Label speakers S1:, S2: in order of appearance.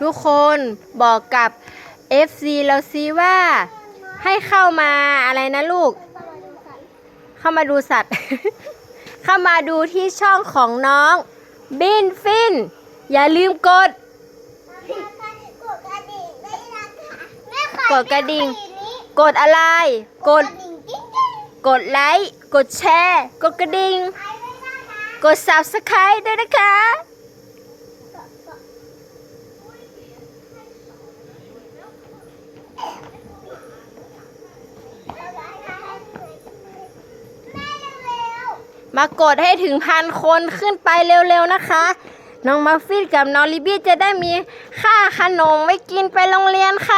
S1: ทุกคนบอกกับ FC เราซิว่าให้เข้ามาอะไรนะลูก เข้ามาดูสัตว์ เข้ามาดูที่ช่องของน้อง บินฟิน อย่าลืมกด กดกระดิ่ง กดอะไร กด กดไลค์ กดแชร์ กดกระดิ่ง กด subscribe ด้วยนะคะ มากดให้ถึงพันคนขึ้นไปเร็วๆนะคะ น้องมัฟฟินกับน้องลิบี้จะได้มีค่าขนมไว้กินไปโรงเรียนค่ะ